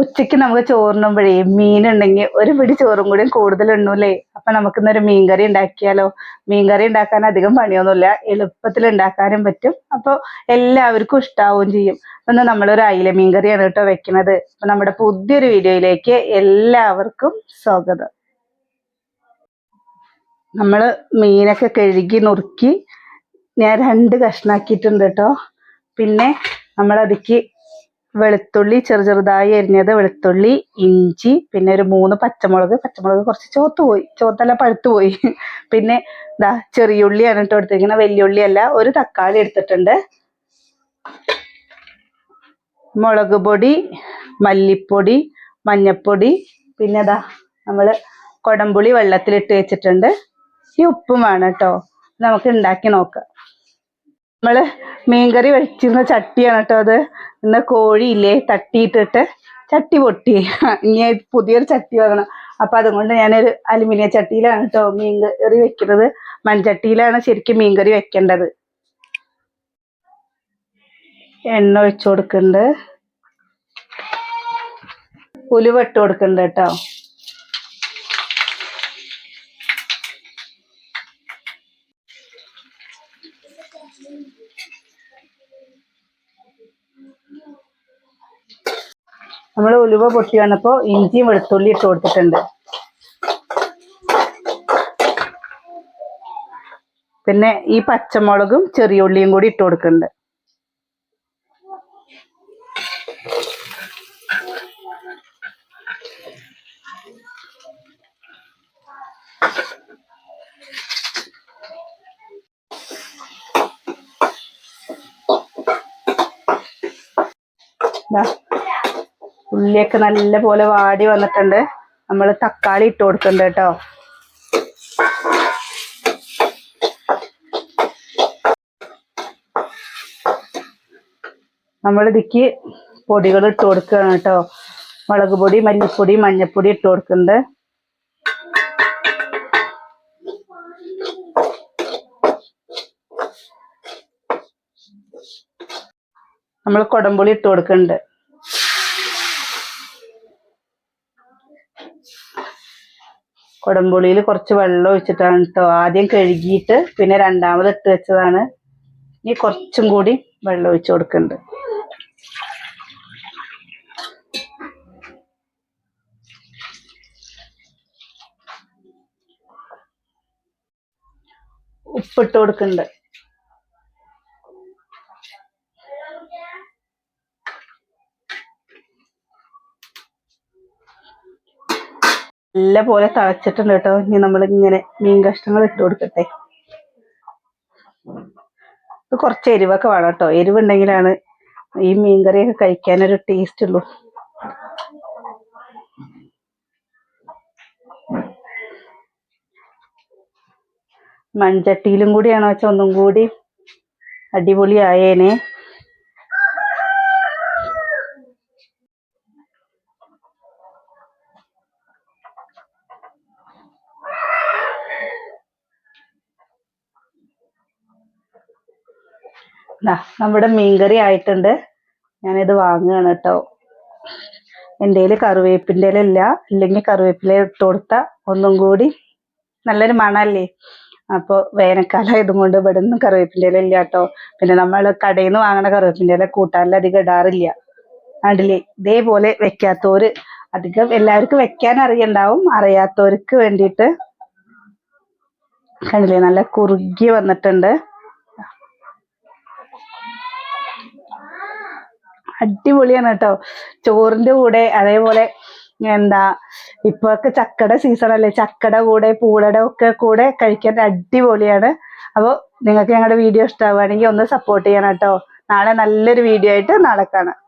ഉച്ചയ്ക്ക് നമുക്ക് ചോറിനുമ്പോഴേ മീനുണ്ടെങ്കിൽ ഒരു പിടി ചോറും കൂടി കൂടുതൽ ഉണ്ണൂലേ അപ്പൊ നമുക്കിന്നൊരു മീൻകറി ഉണ്ടാക്കിയാലോ? മീൻകറി ഉണ്ടാക്കാൻ അധികം പണിയൊന്നുമില്ല. എളുപ്പത്തിൽ ഉണ്ടാക്കാനും പറ്റും. അപ്പോൾ എല്ലാവർക്കും ഇഷ്ടാവുകയും ചെയ്യും. ഇന്ന് നമ്മളൊരു അയില മീൻകറിയാണ് കേട്ടോ വെക്കുന്നത്. അപ്പൊ നമ്മുടെ പുതിയൊരു വീഡിയോയിലേക്ക് എല്ലാവർക്കും സ്വാഗതം. നമ്മൾ മീനൊക്കെ കഴുകി നുറുക്കി ഞാൻ രണ്ട് കഷ്ണാക്കിയിട്ടുണ്ട് കേട്ടോ. പിന്നെ നമ്മളതിക്ക് വെളുത്തുള്ളി ചെറു ചെറുതായി അരിഞ്ഞത് വെളുത്തുള്ളി ഇഞ്ചി പിന്നെ ഒരു മൂന്ന് പച്ചമുളക്. പച്ചമുളക് കുറച്ച് ചോത്ത് പോയി. ചോത്തല്ല പഴുത്തു പോയി. പിന്നെ ഇതാ ചെറിയുള്ളിയാണ് കേട്ടോ എടുത്തിരിക്കുന്നത് വലിയുള്ളി അല്ല ഒരു തക്കാളി എടുത്തിട്ടുണ്ട്. മുളക് പൊടി മല്ലിപ്പൊടി മഞ്ഞപ്പൊടി പിന്നെ ഇതാ നമ്മൾ കൊടംപുളി വെള്ളത്തിലിട്ട് വെച്ചിട്ടുണ്ട്. ഈ ഉപ്പും വേണം കേട്ടോ. നമുക്ക് ഉണ്ടാക്കി നോക്കാം. നമ്മൾ മീൻകറി വെച്ചിരുന്ന ചട്ടിയാണ് കേട്ടോ അത്. ഇന്ന് കോഴിയില്ലേ തട്ടിയിട്ടിട്ട് ചട്ടി പൊട്ടി. ഇനി പുതിയൊരു ചട്ടി വാങ്ങണം. അപ്പൊ അതുകൊണ്ട് ഞാനൊരു അലുമിനിയം ചട്ടിയിലാണ് കേട്ടോ മീൻ കറി വെക്കുന്നത്. മൺചട്ടിയിലാണ് ശരിക്കും മീൻകറി വെക്കേണ്ടത്. എണ്ണ ഒഴിച്ചു കൊടുക്കുന്നുണ്ട്. ഉലുവ കൊടുക്കുന്നുണ്ട് കേട്ടോ. നമ്മൾ ഉലുവ പൊട്ടി വന്നപ്പോ ഇഞ്ചിയും വെളുത്തുള്ളി ഇട്ട് കൊടുത്തിട്ടുണ്ട്. പിന്നെ ഈ പച്ചമുളകും ചെറിയ ഉള്ളിയും കൂടി ഇട്ട് കൊടുക്കുന്നുണ്ട്. ഉള്ളിയൊക്കെ നല്ല പോലെ വാടി വന്നിട്ടുണ്ട്. നമ്മൾ തക്കാളി ഇട്ട് കൊടുക്കുന്നുണ്ട് കേട്ടോ. നമ്മൾ ഇതിക്ക് പൊടികൾ ഇട്ട് കൊടുക്കുകയാണ് കേട്ടോ. മുളക് പൊടി മല്ലിപ്പൊടി മഞ്ഞൾപ്പൊടി ഇട്ട് കൊടുക്കുന്നുണ്ട്. നമ്മൾ കൊടംപുളി ഇട്ട് കൊടുക്കുന്നുണ്ട് കൊടംപുളിയിൽ കുറച്ച് വെള്ളം ഒഴിച്ചിട്ടാണ് കേട്ടോ ആദ്യം കഴുകിയിട്ട് പിന്നെ രണ്ടാമത് ഇട്ട് വെച്ചതാണ്. ഇനി കുറച്ചും കൂടി വെള്ളം ഒഴിച്ചു കൊടുക്കുന്നുണ്ട് ഉപ്പിട്ട് കൊടുക്കുന്നുണ്ട് നല്ല പോലെ തിളച്ചിട്ടുണ്ട് കേട്ടോ. ഇനി നമ്മൾ ഇങ്ങനെ മീൻ കഷ്ണങ്ങൾ ഇട്ട് കൊടുക്കട്ടെ. കുറച്ച് എരിവൊക്കെ വേണം കേട്ടോ. എരിവുണ്ടെങ്കിലാണ് ഈ മീൻകറിയൊക്കെ കഴിക്കാനൊരു ടേസ്റ്റ് ഉള്ളൂ. മൺചട്ടിയിലും കൂടിയാണോ വെച്ചാൽ ഒന്നും കൂടി അടിപൊളി ആയേനെ നമ്മുടെ മീൻകറി ആയിട്ടുണ്ട്. ഞാനിത് വാങ്ങുകയാണ് കേട്ടോ. എന്റെ കയ്യിൽ കറിവേപ്പിന്റെ ഇല ഇല്ല ഇല്ലെങ്കിൽ കറിവേപ്പില ഇട്ട് കൊടുത്താൽ ഒന്നും കൂടി നല്ലൊരു മണമല്ലേ അപ്പോൾ വേനൽക്കാലം ആയതുകൊണ്ട് ഇവിടെ നിന്ന് കറിവേപ്പിന്റെ ഇല കേട്ടോ. പിന്നെ നമ്മൾ കടയിൽ നിന്ന് വാങ്ങണ കറിവേപ്പിന്റെ ഇല കൂട്ടാനിൽ അധികം ഇടാറില്ല. അതില്ലേ ഇതേപോലെ വെക്കാത്തവര് അധികം എല്ലാവർക്കും വെക്കാൻ അറിയണ്ടാവും. അറിയാത്തവർക്ക് വേണ്ടിയിട്ട് കണ്ടില്ലേ നല്ല കുറുകി വന്നിട്ടുണ്ട്. അടിപൊളിയാണ് കേട്ടോ. ചോറിന്റെ കൂടെ അതേപോലെ എന്താ ഇപ്പൊക്കെ ചക്കട സീസൺ അല്ലേ? ചക്കയുടെ കൂടെ പൂളയുടെ ഒക്കെ കൂടെ കഴിക്കാൻ അടിപൊളിയാണ്. അപ്പോൾ നിങ്ങൾക്ക് ഞങ്ങളുടെ വീഡിയോ ഇഷ്ടമാവുകയാണെങ്കിൽ ഒന്ന് സപ്പോർട്ട് ചെയ്യണം കേട്ടോ. നാളെ നല്ലൊരു വീഡിയോ ആയിട്ട് നാളെ കാണാം.